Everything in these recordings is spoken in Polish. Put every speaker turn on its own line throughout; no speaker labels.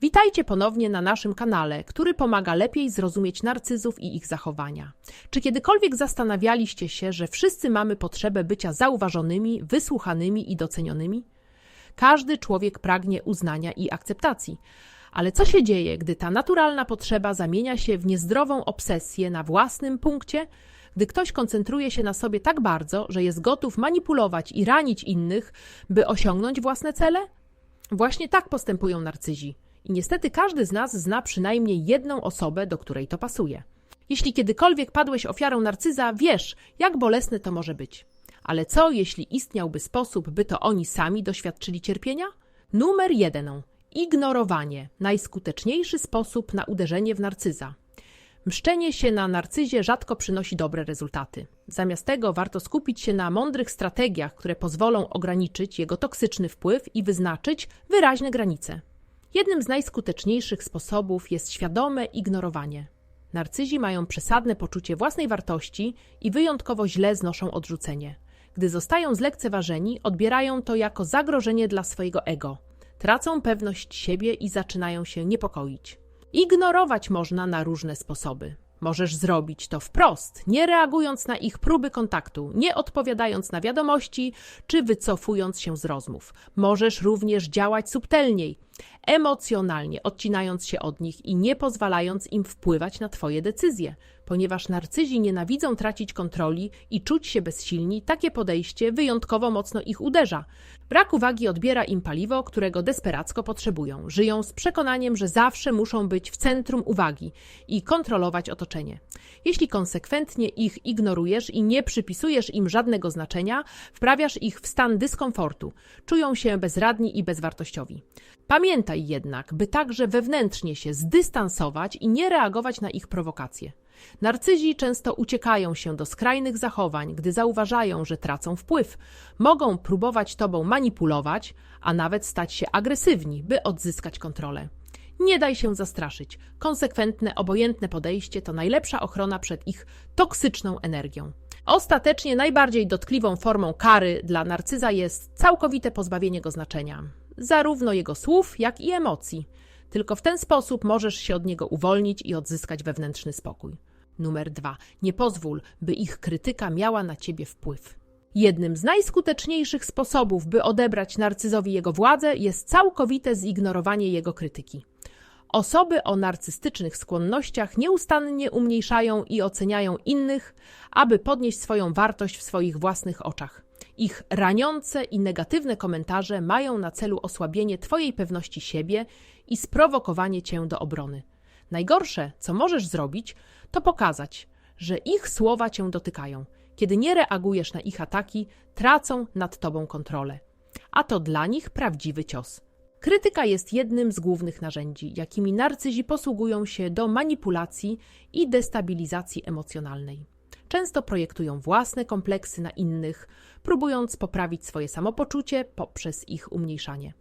Witajcie ponownie na naszym kanale, który pomaga lepiej zrozumieć narcyzów i ich zachowania. Czy kiedykolwiek zastanawialiście się, że wszyscy mamy potrzebę bycia zauważonymi, wysłuchanymi i docenionymi? Każdy człowiek pragnie uznania i akceptacji. Ale co się dzieje, gdy ta naturalna potrzeba zamienia się w niezdrową obsesję na własnym punkcie? Gdy ktoś koncentruje się na sobie tak bardzo, że jest gotów manipulować i ranić innych, by osiągnąć własne cele? Właśnie tak postępują narcyzi. I niestety każdy z nas zna przynajmniej jedną osobę, do której to pasuje. Jeśli kiedykolwiek padłeś ofiarą narcyza, wiesz, jak bolesne to może być. Ale co, jeśli istniałby sposób, by to oni sami doświadczyli cierpienia? Numer jeden. Ignorowanie. Najskuteczniejszy sposób na uderzenie w narcyza. Mszczenie się na narcyzie rzadko przynosi dobre rezultaty. Zamiast tego warto skupić się na mądrych strategiach, które pozwolą ograniczyć jego toksyczny wpływ i wyznaczyć wyraźne granice. Jednym z najskuteczniejszych sposobów jest świadome ignorowanie. Narcyzi mają przesadne poczucie własnej wartości i wyjątkowo źle znoszą odrzucenie. Gdy zostają zlekceważeni, odbierają to jako zagrożenie dla swojego ego. Tracą pewność siebie i zaczynają się niepokoić. Ignorować można na różne sposoby. Możesz zrobić to wprost, nie reagując na ich próby kontaktu, nie odpowiadając na wiadomości czy wycofując się z rozmów. Możesz również działać subtelniej, emocjonalnie, odcinając się od nich i nie pozwalając im wpływać na Twoje decyzje. Ponieważ narcyzi nienawidzą tracić kontroli i czuć się bezsilni, takie podejście wyjątkowo mocno ich uderza. Brak uwagi odbiera im paliwo, którego desperacko potrzebują. Żyją z przekonaniem, że zawsze muszą być w centrum uwagi i kontrolować otoczenie. Jeśli konsekwentnie ich ignorujesz i nie przypisujesz im żadnego znaczenia, wprawiasz ich w stan dyskomfortu. Czują się bezradni i bezwartościowi. Pamiętaj jednak, by także wewnętrznie się zdystansować i nie reagować na ich prowokacje. Narcyzi często uciekają się do skrajnych zachowań, gdy zauważają, że tracą wpływ. Mogą próbować tobą manipulować, a nawet stać się agresywni, by odzyskać kontrolę. Nie daj się zastraszyć. Konsekwentne, obojętne podejście to najlepsza ochrona przed ich toksyczną energią. Ostatecznie najbardziej dotkliwą formą kary dla narcyza jest całkowite pozbawienie go znaczenia, zarówno jego słów, jak i emocji. Tylko w ten sposób możesz się od niego uwolnić i odzyskać wewnętrzny spokój. Numer dwa. Nie pozwól, by ich krytyka miała na ciebie wpływ. Jednym z najskuteczniejszych sposobów, by odebrać narcyzowi jego władzę, jest całkowite zignorowanie jego krytyki. Osoby o narcystycznych skłonnościach nieustannie umniejszają i oceniają innych, aby podnieść swoją wartość w swoich własnych oczach. Ich raniące i negatywne komentarze mają na celu osłabienie Twojej pewności siebie i sprowokowanie Cię do obrony. Najgorsze, co możesz zrobić, to pokazać, że ich słowa Cię dotykają. Kiedy nie reagujesz na ich ataki, tracą nad Tobą kontrolę. A to dla nich prawdziwy cios. Krytyka jest jednym z głównych narzędzi, jakimi narcyzi posługują się do manipulacji i destabilizacji emocjonalnej. Często projektują własne kompleksy na innych, próbując poprawić swoje samopoczucie poprzez ich umniejszanie.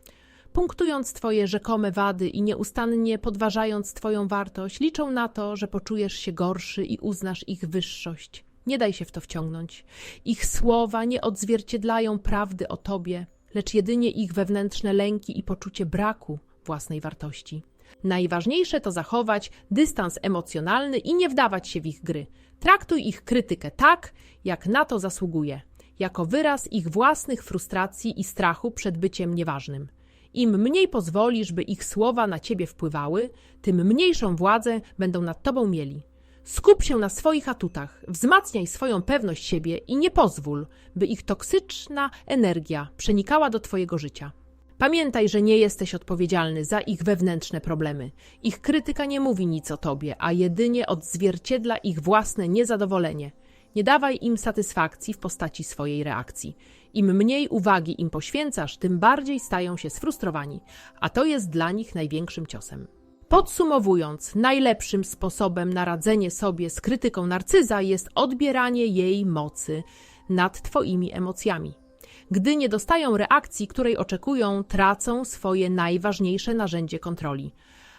Punktując Twoje rzekome wady i nieustannie podważając Twoją wartość, liczą na to, że poczujesz się gorszy i uznasz ich wyższość. Nie daj się w to wciągnąć. Ich słowa nie odzwierciedlają prawdy o Tobie, lecz jedynie ich wewnętrzne lęki i poczucie braku własnej wartości. Najważniejsze to zachować dystans emocjonalny i nie wdawać się w ich gry. Traktuj ich krytykę tak, jak na to zasługuje, jako wyraz ich własnych frustracji i strachu przed byciem nieważnym. Im mniej pozwolisz, by ich słowa na ciebie wpływały, tym mniejszą władzę będą nad tobą mieli. Skup się na swoich atutach, wzmacniaj swoją pewność siebie i nie pozwól, by ich toksyczna energia przenikała do twojego życia. Pamiętaj, że nie jesteś odpowiedzialny za ich wewnętrzne problemy. Ich krytyka nie mówi nic o tobie, a jedynie odzwierciedla ich własne niezadowolenie. Nie dawaj im satysfakcji w postaci swojej reakcji. Im mniej uwagi im poświęcasz, tym bardziej stają się sfrustrowani, a to jest dla nich największym ciosem. Podsumowując, najlepszym sposobem na radzenie sobie z krytyką narcyza jest odbieranie jej mocy nad Twoimi emocjami. Gdy nie dostają reakcji, której oczekują, tracą swoje najważniejsze narzędzie kontroli.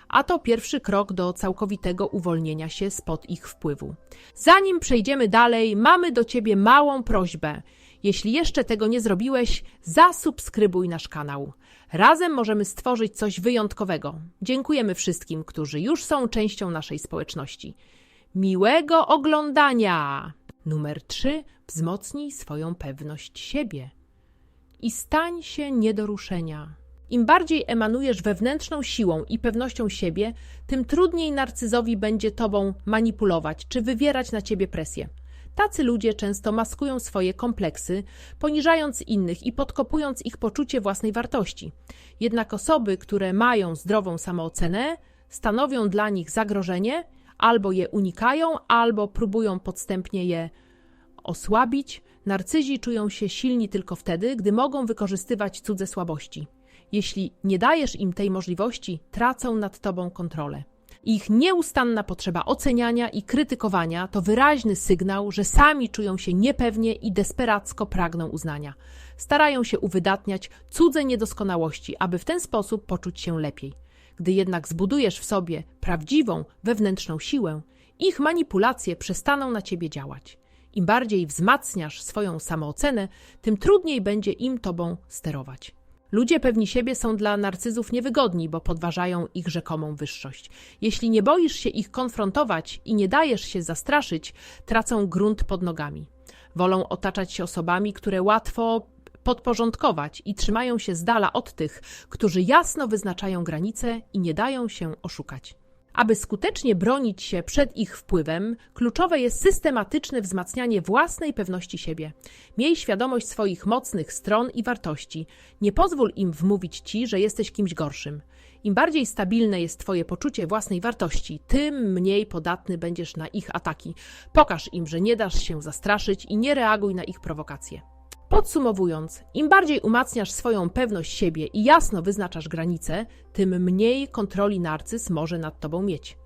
A to pierwszy krok do całkowitego uwolnienia się spod ich wpływu. Zanim przejdziemy dalej, mamy do Ciebie małą prośbę. Jeśli jeszcze tego nie zrobiłeś, zasubskrybuj nasz kanał. Razem możemy stworzyć coś wyjątkowego. Dziękujemy wszystkim, którzy już są częścią naszej społeczności. Miłego oglądania! Numer 3. Wzmocnij swoją pewność siebie i stań się nie do ruszenia. Im bardziej emanujesz wewnętrzną siłą i pewnością siebie, tym trudniej narcyzowi będzie tobą manipulować czy wywierać na ciebie presję. Tacy ludzie często maskują swoje kompleksy, poniżając innych i podkopując ich poczucie własnej wartości. Jednak osoby, które mają zdrową samoocenę, stanowią dla nich zagrożenie, albo je unikają, albo próbują podstępnie je osłabić. Narcyzi czują się silni tylko wtedy, gdy mogą wykorzystywać cudze słabości. Jeśli nie dajesz im tej możliwości, tracą nad tobą kontrolę. Ich nieustanna potrzeba oceniania i krytykowania to wyraźny sygnał, że sami czują się niepewnie i desperacko pragną uznania. Starają się uwydatniać cudze niedoskonałości, aby w ten sposób poczuć się lepiej. Gdy jednak zbudujesz w sobie prawdziwą wewnętrzną siłę, ich manipulacje przestaną na ciebie działać. Im bardziej wzmacniasz swoją samoocenę, tym trudniej będzie im tobą sterować. Ludzie pewni siebie są dla narcyzów niewygodni, bo podważają ich rzekomą wyższość. Jeśli nie boisz się ich konfrontować i nie dajesz się zastraszyć, tracą grunt pod nogami. Wolą otaczać się osobami, które łatwo podporządkować i trzymają się z dala od tych, którzy jasno wyznaczają granice i nie dają się oszukać. Aby skutecznie bronić się przed ich wpływem, kluczowe jest systematyczne wzmacnianie własnej pewności siebie. Miej świadomość swoich mocnych stron i wartości. Nie pozwól im wmówić ci, że jesteś kimś gorszym. Im bardziej stabilne jest Twoje poczucie własnej wartości, tym mniej podatny będziesz na ich ataki. Pokaż im, że nie dasz się zastraszyć i nie reaguj na ich prowokacje. Podsumowując, im bardziej umacniasz swoją pewność siebie i jasno wyznaczasz granice, tym mniej kontroli narcyz może nad tobą mieć.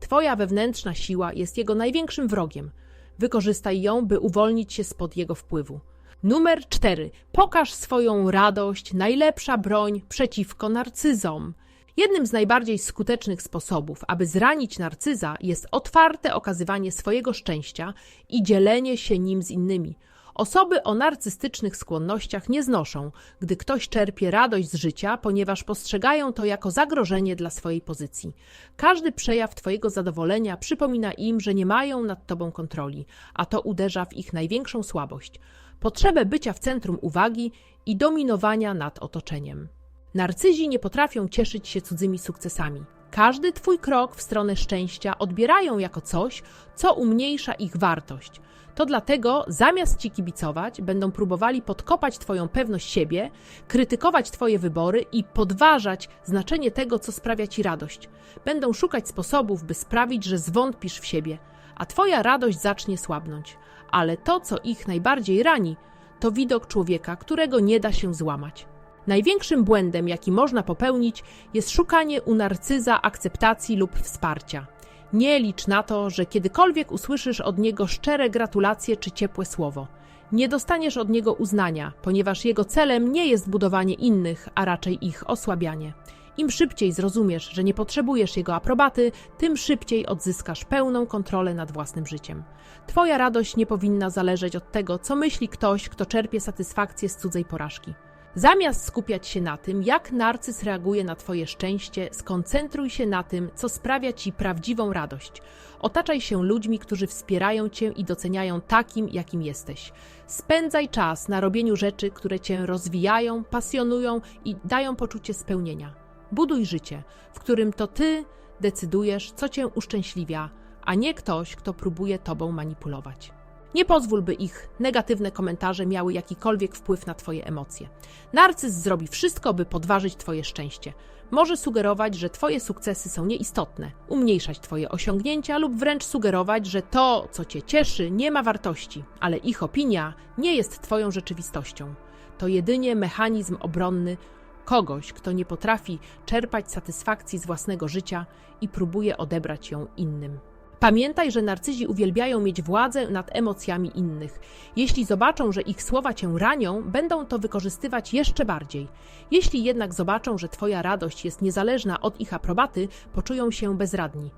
Twoja wewnętrzna siła jest jego największym wrogiem. Wykorzystaj ją, by uwolnić się spod jego wpływu. Numer 4. Pokaż swoją radość, najlepsza broń przeciwko narcyzom. Jednym z najbardziej skutecznych sposobów, aby zranić narcyza, jest otwarte okazywanie swojego szczęścia i dzielenie się nim z innymi. Osoby o narcystycznych skłonnościach nie znoszą, gdy ktoś czerpie radość z życia, ponieważ postrzegają to jako zagrożenie dla swojej pozycji. Każdy przejaw Twojego zadowolenia przypomina im, że nie mają nad Tobą kontroli, a to uderza w ich największą słabość potrzebę bycia w centrum uwagi i dominowania nad otoczeniem. Narcyzi nie potrafią cieszyć się cudzymi sukcesami. Każdy Twój krok w stronę szczęścia odbierają jako coś, co umniejsza ich wartość. To dlatego, zamiast ci kibicować, będą próbowali podkopać Twoją pewność siebie, krytykować Twoje wybory i podważać znaczenie tego, co sprawia Ci radość. Będą szukać sposobów, by sprawić, że zwątpisz w siebie, a Twoja radość zacznie słabnąć. Ale to, co ich najbardziej rani, to widok człowieka, którego nie da się złamać. Największym błędem, jaki można popełnić, jest szukanie u narcyza akceptacji lub wsparcia. Nie licz na to, że kiedykolwiek usłyszysz od niego szczere gratulacje czy ciepłe słowo. Nie dostaniesz od niego uznania, ponieważ jego celem nie jest budowanie innych, a raczej ich osłabianie. Im szybciej zrozumiesz, że nie potrzebujesz jego aprobaty, tym szybciej odzyskasz pełną kontrolę nad własnym życiem. Twoja radość nie powinna zależeć od tego, co myśli ktoś, kto czerpie satysfakcję z cudzej porażki. Zamiast skupiać się na tym, jak narcyz reaguje na Twoje szczęście, skoncentruj się na tym, co sprawia Ci prawdziwą radość. Otaczaj się ludźmi, którzy wspierają Cię i doceniają takim, jakim jesteś. Spędzaj czas na robieniu rzeczy, które Cię rozwijają, pasjonują i dają poczucie spełnienia. Buduj życie, w którym to Ty decydujesz, co Cię uszczęśliwia, a nie ktoś, kto próbuje Tobą manipulować. Nie pozwól, by ich negatywne komentarze miały jakikolwiek wpływ na Twoje emocje. Narcyz zrobi wszystko, by podważyć Twoje szczęście. Może sugerować, że Twoje sukcesy są nieistotne, umniejszać Twoje osiągnięcia lub wręcz sugerować, że to, co Cię cieszy, nie ma wartości, ale ich opinia nie jest Twoją rzeczywistością. To jedynie mechanizm obronny kogoś, kto nie potrafi czerpać satysfakcji z własnego życia i próbuje odebrać ją innym. Pamiętaj, że narcyzi uwielbiają mieć władzę nad emocjami innych. Jeśli zobaczą, że ich słowa cię ranią, będą to wykorzystywać jeszcze bardziej. Jeśli jednak zobaczą, że twoja radość jest niezależna od ich aprobaty, poczują się bezradni.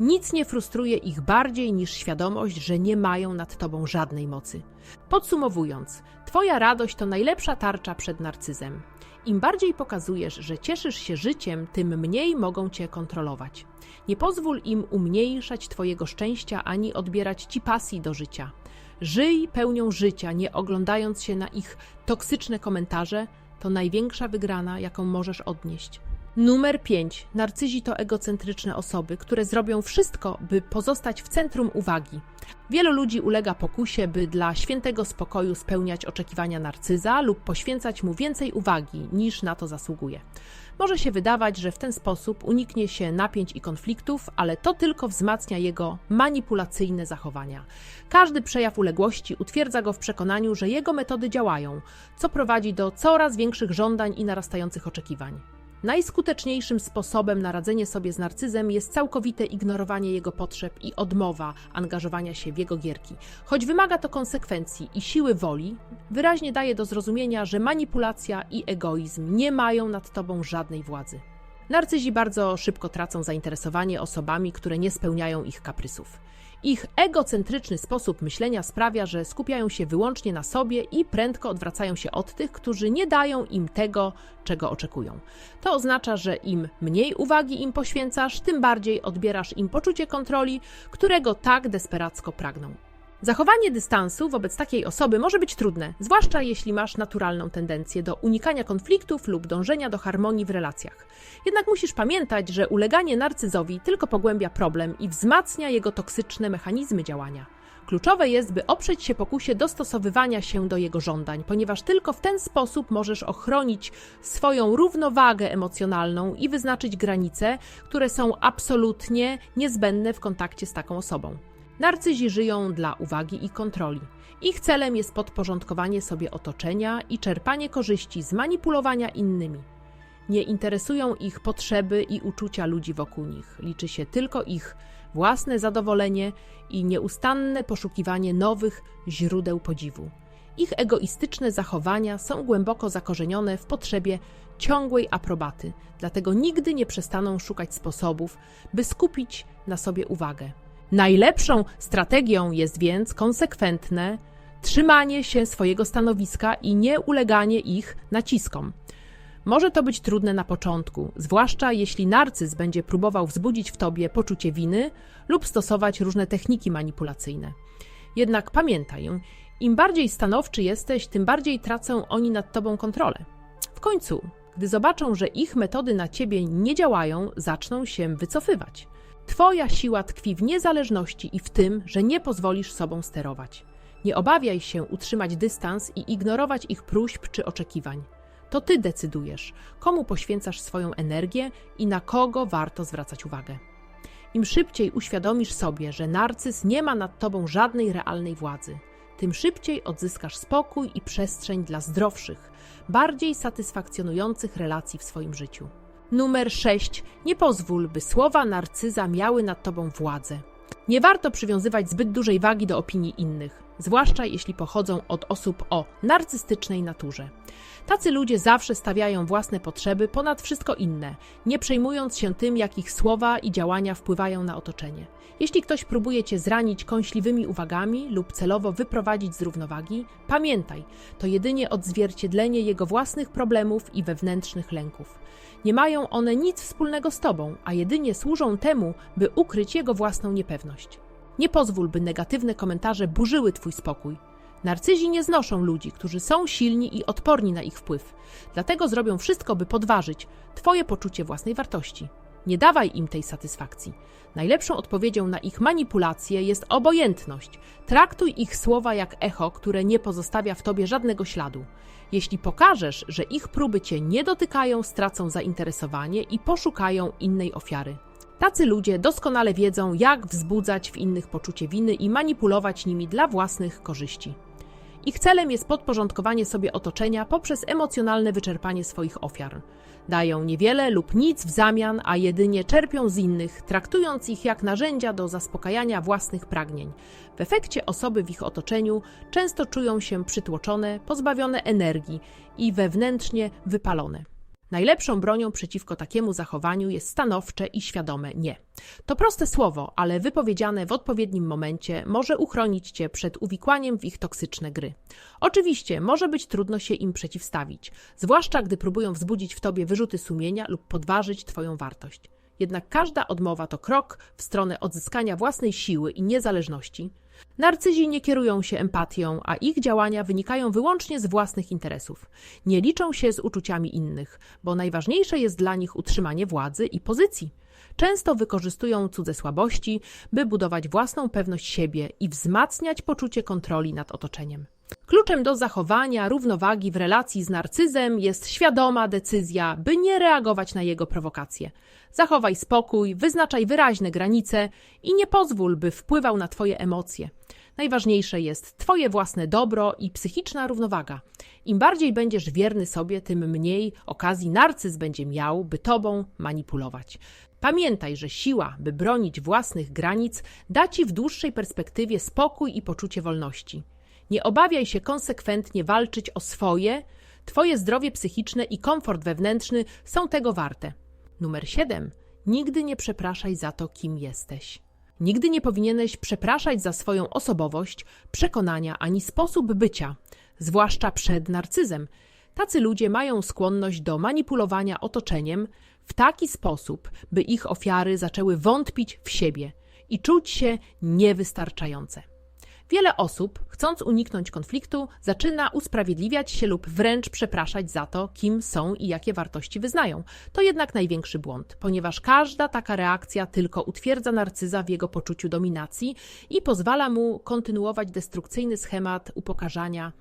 Nic nie frustruje ich bardziej niż świadomość, że nie mają nad tobą żadnej mocy. Podsumowując, twoja radość to najlepsza tarcza przed narcyzem. Im bardziej pokazujesz, że cieszysz się życiem, tym mniej mogą cię kontrolować. Nie pozwól im umniejszać twojego szczęścia ani odbierać ci pasji do życia. Żyj pełnią życia, nie oglądając się na ich toksyczne komentarze, to największa wygrana, jaką możesz odnieść. Numer 5. Narcyzi to egocentryczne osoby, które zrobią wszystko, by pozostać w centrum uwagi. Wielu ludzi ulega pokusie, by dla świętego spokoju spełniać oczekiwania narcyza lub poświęcać mu więcej uwagi niż na to zasługuje. Może się wydawać, że w ten sposób uniknie się napięć i konfliktów, ale to tylko wzmacnia jego manipulacyjne zachowania. Każdy przejaw uległości utwierdza go w przekonaniu, że jego metody działają, co prowadzi do coraz większych żądań i narastających oczekiwań. Najskuteczniejszym sposobem na radzenie sobie z narcyzem jest całkowite ignorowanie jego potrzeb i odmowa angażowania się w jego gierki. Choć wymaga to konsekwencji i siły woli, wyraźnie daje do zrozumienia, że manipulacja i egoizm nie mają nad tobą żadnej władzy. Narcyzi bardzo szybko tracą zainteresowanie osobami, które nie spełniają ich kaprysów. Ich egocentryczny sposób myślenia sprawia, że skupiają się wyłącznie na sobie i prędko odwracają się od tych, którzy nie dają im tego, czego oczekują. To oznacza, że im mniej uwagi im poświęcasz, tym bardziej odbierasz im poczucie kontroli, którego tak desperacko pragną. Zachowanie dystansu wobec takiej osoby może być trudne, zwłaszcza jeśli masz naturalną tendencję do unikania konfliktów lub dążenia do harmonii w relacjach. Jednak musisz pamiętać, że uleganie narcyzowi tylko pogłębia problem i wzmacnia jego toksyczne mechanizmy działania. Kluczowe jest, by oprzeć się pokusie dostosowywania się do jego żądań, ponieważ tylko w ten sposób możesz ochronić swoją równowagę emocjonalną i wyznaczyć granice, które są absolutnie niezbędne w kontakcie z taką osobą. Narcyzi żyją dla uwagi i kontroli. Ich celem jest podporządkowanie sobie otoczenia i czerpanie korzyści z manipulowania innymi. Nie interesują ich potrzeby i uczucia ludzi wokół nich. Liczy się tylko ich własne zadowolenie i nieustanne poszukiwanie nowych źródeł podziwu. Ich egoistyczne zachowania są głęboko zakorzenione w potrzebie ciągłej aprobaty, dlatego nigdy nie przestaną szukać sposobów, by skupić na sobie uwagę. Najlepszą strategią jest więc konsekwentne trzymanie się swojego stanowiska i nie uleganie ich naciskom. Może to być trudne na początku, zwłaszcza jeśli narcyz będzie próbował wzbudzić w tobie poczucie winy lub stosować różne techniki manipulacyjne. Jednak pamiętaj, im bardziej stanowczy jesteś, tym bardziej tracą oni nad tobą kontrolę. W końcu, gdy zobaczą, że ich metody na ciebie nie działają, zaczną się wycofywać. Twoja siła tkwi w niezależności i w tym, że nie pozwolisz sobą sterować. Nie obawiaj się utrzymać dystans i ignorować ich próśb czy oczekiwań. To ty decydujesz, komu poświęcasz swoją energię i na kogo warto zwracać uwagę. Im szybciej uświadomisz sobie, że narcyz nie ma nad tobą żadnej realnej władzy, tym szybciej odzyskasz spokój i przestrzeń dla zdrowszych, bardziej satysfakcjonujących relacji w swoim życiu. Numer 6. Nie pozwól, by słowa narcyza miały nad tobą władzę. Nie warto przywiązywać zbyt dużej wagi do opinii innych, zwłaszcza jeśli pochodzą od osób o narcystycznej naturze. Tacy ludzie zawsze stawiają własne potrzeby ponad wszystko inne, nie przejmując się tym, jak ich słowa i działania wpływają na otoczenie. Jeśli ktoś próbuje cię zranić kąśliwymi uwagami lub celowo wyprowadzić z równowagi, pamiętaj, to jedynie odzwierciedlenie jego własnych problemów i wewnętrznych lęków. Nie mają one nic wspólnego z tobą, a jedynie służą temu, by ukryć jego własną niepewność. Nie pozwól, by negatywne komentarze burzyły twój spokój. Narcyzi nie znoszą ludzi, którzy są silni i odporni na ich wpływ, dlatego zrobią wszystko, by podważyć twoje poczucie własnej wartości. Nie dawaj im tej satysfakcji. Najlepszą odpowiedzią na ich manipulacje jest obojętność. Traktuj ich słowa jak echo, które nie pozostawia w tobie żadnego śladu. Jeśli pokażesz, że ich próby cię nie dotykają, stracą zainteresowanie i poszukają innej ofiary. Tacy ludzie doskonale wiedzą, jak wzbudzać w innych poczucie winy i manipulować nimi dla własnych korzyści. Ich celem jest podporządkowanie sobie otoczenia poprzez emocjonalne wyczerpanie swoich ofiar. Dają niewiele lub nic w zamian, a jedynie czerpią z innych, traktując ich jak narzędzia do zaspokajania własnych pragnień. W efekcie osoby w ich otoczeniu często czują się przytłoczone, pozbawione energii i wewnętrznie wypalone. Najlepszą bronią przeciwko takiemu zachowaniu jest stanowcze i świadome nie. To proste słowo, ale wypowiedziane w odpowiednim momencie może uchronić cię przed uwikłaniem w ich toksyczne gry. Oczywiście może być trudno się im przeciwstawić, zwłaszcza gdy próbują wzbudzić w tobie wyrzuty sumienia lub podważyć twoją wartość. Jednak każda odmowa to krok w stronę odzyskania własnej siły i niezależności. Narcyzi nie kierują się empatią, a ich działania wynikają wyłącznie z własnych interesów. Nie liczą się z uczuciami innych, bo najważniejsze jest dla nich utrzymanie władzy i pozycji. Często wykorzystują cudze słabości, by budować własną pewność siebie i wzmacniać poczucie kontroli nad otoczeniem. Kluczem do zachowania równowagi w relacji z narcyzem jest świadoma decyzja, by nie reagować na jego prowokacje. Zachowaj spokój, wyznaczaj wyraźne granice i nie pozwól, by wpływał na Twoje emocje. Najważniejsze jest Twoje własne dobro i psychiczna równowaga. Im bardziej będziesz wierny sobie, tym mniej okazji narcyz będzie miał, by Tobą manipulować. Pamiętaj, że siła, by bronić własnych granic, da Ci w dłuższej perspektywie spokój i poczucie wolności. Nie obawiaj się konsekwentnie walczyć o swoje, Twoje zdrowie psychiczne i komfort wewnętrzny są tego warte. Numer 7. Nigdy nie przepraszaj za to, kim jesteś. Nigdy nie powinieneś przepraszać za swoją osobowość, przekonania ani sposób bycia, zwłaszcza przed narcyzem. Tacy ludzie mają skłonność do manipulowania otoczeniem w taki sposób, by ich ofiary zaczęły wątpić w siebie i czuć się niewystarczające. Wiele osób, chcąc uniknąć konfliktu, zaczyna usprawiedliwiać się lub wręcz przepraszać za to, kim są i jakie wartości wyznają. To jednak największy błąd, ponieważ każda taka reakcja tylko utwierdza narcyza w jego poczuciu dominacji i pozwala mu kontynuować destrukcyjny schemat upokarzania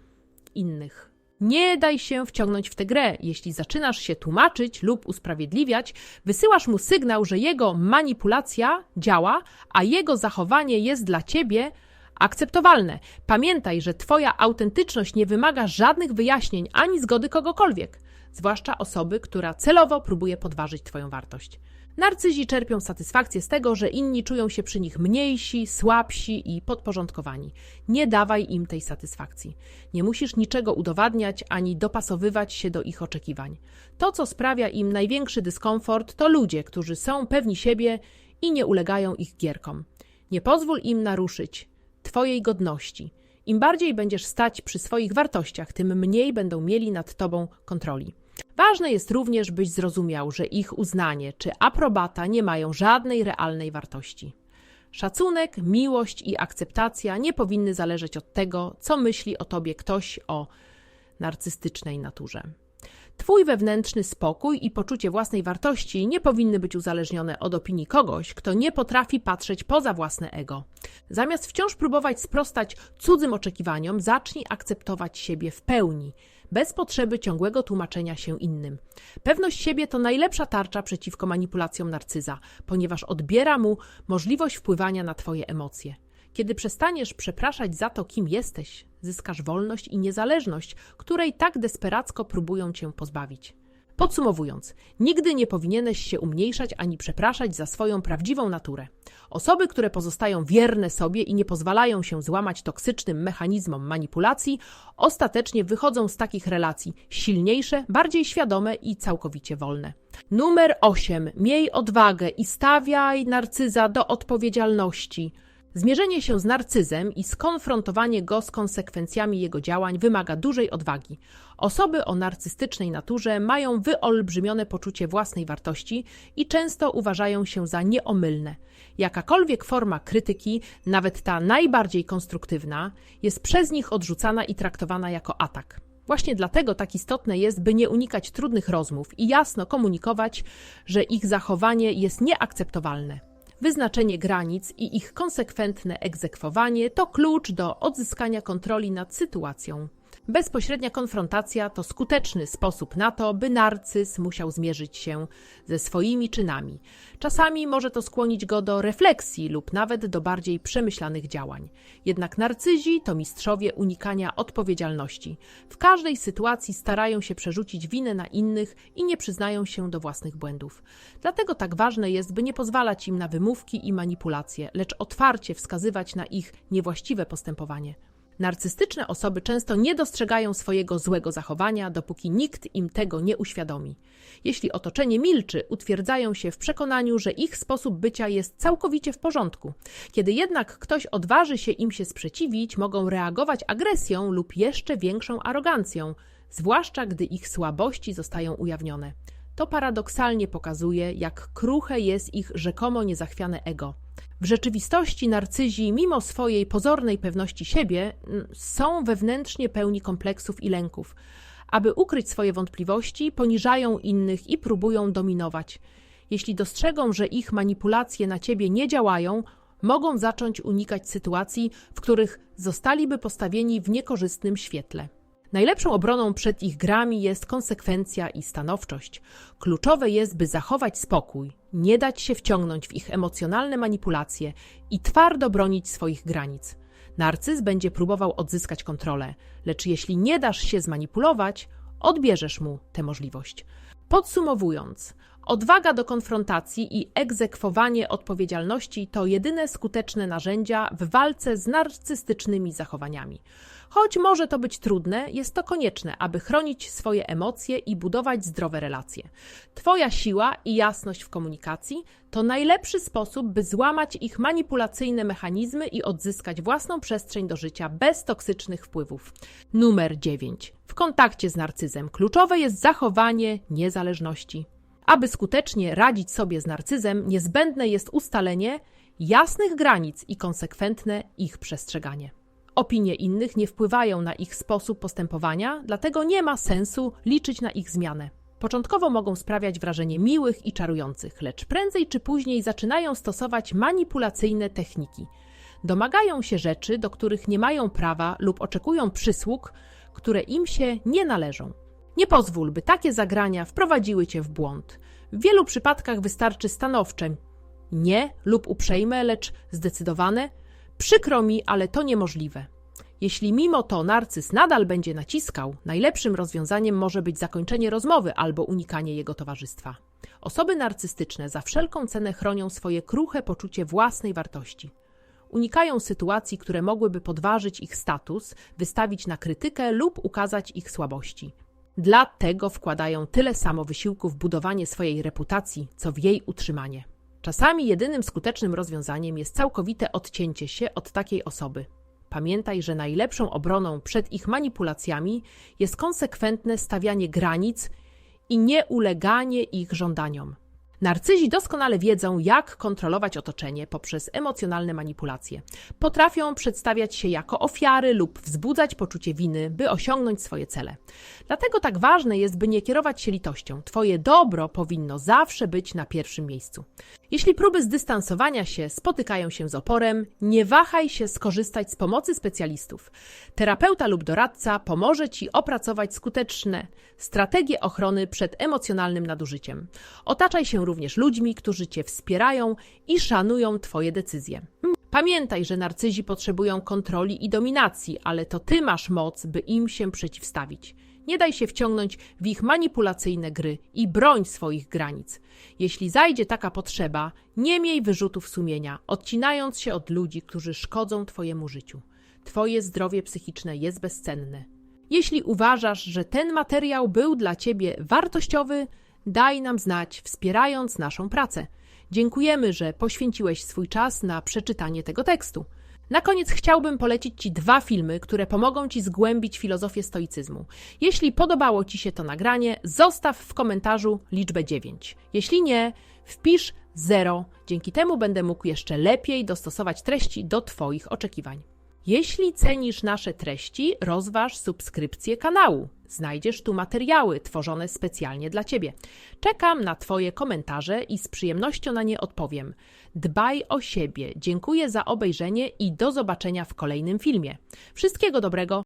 innych. Nie daj się wciągnąć w tę grę. Jeśli zaczynasz się tłumaczyć lub usprawiedliwiać, wysyłasz mu sygnał, że jego manipulacja działa, a jego zachowanie jest dla ciebie akceptowalne. Pamiętaj, że Twoja autentyczność nie wymaga żadnych wyjaśnień ani zgody kogokolwiek, zwłaszcza osoby, która celowo próbuje podważyć Twoją wartość. Narcyzi czerpią satysfakcję z tego, że inni czują się przy nich mniejsi, słabsi i podporządkowani. Nie dawaj im tej satysfakcji. Nie musisz niczego udowadniać ani dopasowywać się do ich oczekiwań. To, co sprawia im największy dyskomfort, to ludzie, którzy są pewni siebie i nie ulegają ich gierkom. Nie pozwól im naruszyć Twojej godności. Im bardziej będziesz stać przy swoich wartościach, tym mniej będą mieli nad Tobą kontroli. Ważne jest również, byś zrozumiał, że ich uznanie czy aprobata nie mają żadnej realnej wartości. Szacunek, miłość i akceptacja nie powinny zależeć od tego, co myśli o tobie ktoś o narcystycznej naturze. Twój wewnętrzny spokój i poczucie własnej wartości nie powinny być uzależnione od opinii kogoś, kto nie potrafi patrzeć poza własne ego. Zamiast wciąż próbować sprostać cudzym oczekiwaniom, zacznij akceptować siebie w pełni, bez potrzeby ciągłego tłumaczenia się innym. Pewność siebie to najlepsza tarcza przeciwko manipulacjom narcyza, ponieważ odbiera mu możliwość wpływania na Twoje emocje. Kiedy przestaniesz przepraszać za to, kim jesteś, zyskasz wolność i niezależność, której tak desperacko próbują cię pozbawić. Podsumowując, nigdy nie powinieneś się umniejszać ani przepraszać za swoją prawdziwą naturę. Osoby, które pozostają wierne sobie i nie pozwalają się złamać toksycznym mechanizmom manipulacji, ostatecznie wychodzą z takich relacji silniejsze, bardziej świadome i całkowicie wolne. Numer 8. Miej odwagę i stawiaj narcyza do odpowiedzialności. Zmierzenie się z narcyzem i skonfrontowanie go z konsekwencjami jego działań wymaga dużej odwagi. Osoby o narcystycznej naturze mają wyolbrzymione poczucie własnej wartości i często uważają się za nieomylne. Jakakolwiek forma krytyki, nawet ta najbardziej konstruktywna, jest przez nich odrzucana i traktowana jako atak. Właśnie dlatego tak istotne jest, by nie unikać trudnych rozmów i jasno komunikować, że ich zachowanie jest nieakceptowalne. Wyznaczenie granic i ich konsekwentne egzekwowanie to klucz do odzyskania kontroli nad sytuacją. Bezpośrednia konfrontacja to skuteczny sposób na to, by narcyz musiał zmierzyć się ze swoimi czynami. Czasami może to skłonić go do refleksji lub nawet do bardziej przemyślanych działań. Jednak narcyzi to mistrzowie unikania odpowiedzialności. W każdej sytuacji starają się przerzucić winę na innych i nie przyznają się do własnych błędów. Dlatego tak ważne jest, by nie pozwalać im na wymówki i manipulacje, lecz otwarcie wskazywać na ich niewłaściwe postępowanie. Narcystyczne osoby często nie dostrzegają swojego złego zachowania, dopóki nikt im tego nie uświadomi. Jeśli otoczenie milczy, utwierdzają się w przekonaniu, że ich sposób bycia jest całkowicie w porządku. Kiedy jednak ktoś odważy się im się sprzeciwić, mogą reagować agresją lub jeszcze większą arogancją, zwłaszcza gdy ich słabości zostają ujawnione. To paradoksalnie pokazuje, jak kruche jest ich rzekomo niezachwiane ego. W rzeczywistości narcyzi, mimo swojej pozornej pewności siebie, są wewnętrznie pełni kompleksów i lęków. Aby ukryć swoje wątpliwości, poniżają innych i próbują dominować. Jeśli dostrzegą, że ich manipulacje na ciebie nie działają, mogą zacząć unikać sytuacji, w których zostaliby postawieni w niekorzystnym świetle. Najlepszą obroną przed ich grami jest konsekwencja i stanowczość. Kluczowe jest, by zachować spokój, nie dać się wciągnąć w ich emocjonalne manipulacje i twardo bronić swoich granic. Narcyz będzie próbował odzyskać kontrolę, lecz jeśli nie dasz się zmanipulować, odbierzesz mu tę możliwość. Podsumowując, odwaga do konfrontacji i egzekwowanie odpowiedzialności to jedyne skuteczne narzędzia w walce z narcystycznymi zachowaniami. Choć może to być trudne, jest to konieczne, aby chronić swoje emocje i budować zdrowe relacje. Twoja siła i jasność w komunikacji to najlepszy sposób, by złamać ich manipulacyjne mechanizmy i odzyskać własną przestrzeń do życia bez toksycznych wpływów. Numer 9. W kontakcie z narcyzem kluczowe jest zachowanie niezależności. Aby skutecznie radzić sobie z narcyzem, niezbędne jest ustalenie jasnych granic i konsekwentne ich przestrzeganie. Opinie innych nie wpływają na ich sposób postępowania, dlatego nie ma sensu liczyć na ich zmianę. Początkowo mogą sprawiać wrażenie miłych i czarujących, lecz prędzej czy później zaczynają stosować manipulacyjne techniki. Domagają się rzeczy, do których nie mają prawa lub oczekują przysług, które im się nie należą. Nie pozwól, by takie zagrania wprowadziły cię w błąd. W wielu przypadkach wystarczy stanowcze nie lub uprzejme, lecz zdecydowane Przykro mi, ale to niemożliwe. Jeśli mimo to narcyz nadal będzie naciskał, najlepszym rozwiązaniem może być zakończenie rozmowy albo unikanie jego towarzystwa. Osoby narcystyczne za wszelką cenę chronią swoje kruche poczucie własnej wartości. Unikają sytuacji, które mogłyby podważyć ich status, wystawić na krytykę lub ukazać ich słabości. Dlatego wkładają tyle samo wysiłku w budowanie swojej reputacji, co w jej utrzymanie. Czasami jedynym skutecznym rozwiązaniem jest całkowite odcięcie się od takiej osoby. Pamiętaj, że najlepszą obroną przed ich manipulacjami jest konsekwentne stawianie granic i nieuleganie ich żądaniom. Narcyzi doskonale wiedzą, jak kontrolować otoczenie poprzez emocjonalne manipulacje. Potrafią przedstawiać się jako ofiary lub wzbudzać poczucie winy, by osiągnąć swoje cele. Dlatego tak ważne jest, by nie kierować się litością. Twoje dobro powinno zawsze być na pierwszym miejscu. Jeśli próby zdystansowania się spotykają się z oporem, nie wahaj się skorzystać z pomocy specjalistów. Terapeuta lub doradca pomoże Ci opracować skuteczne strategie ochrony przed emocjonalnym nadużyciem. Otaczaj się również ludźmi, którzy Cię wspierają i szanują Twoje decyzje. Pamiętaj, że narcyzi potrzebują kontroli i dominacji, ale to Ty masz moc, by im się przeciwstawić. Nie daj się wciągnąć w ich manipulacyjne gry i broń swoich granic. Jeśli zajdzie taka potrzeba, nie miej wyrzutów sumienia, odcinając się od ludzi, którzy szkodzą Twojemu życiu. Twoje zdrowie psychiczne jest bezcenne. Jeśli uważasz, że ten materiał był dla Ciebie wartościowy, daj nam znać, wspierając naszą pracę. Dziękujemy, że poświęciłeś swój czas na przeczytanie tego tekstu. Na koniec chciałbym polecić Ci dwa filmy, które pomogą Ci zgłębić filozofię stoicyzmu. Jeśli podobało Ci się to nagranie, zostaw w komentarzu liczbę 9. Jeśli nie, wpisz 0. Dzięki temu będę mógł jeszcze lepiej dostosować treści do Twoich oczekiwań. Jeśli cenisz nasze treści, rozważ subskrypcję kanału. Znajdziesz tu materiały tworzone specjalnie dla Ciebie. Czekam na Twoje komentarze i z przyjemnością na nie odpowiem. Dbaj o siebie. Dziękuję za obejrzenie i do zobaczenia w kolejnym filmie. Wszystkiego dobrego.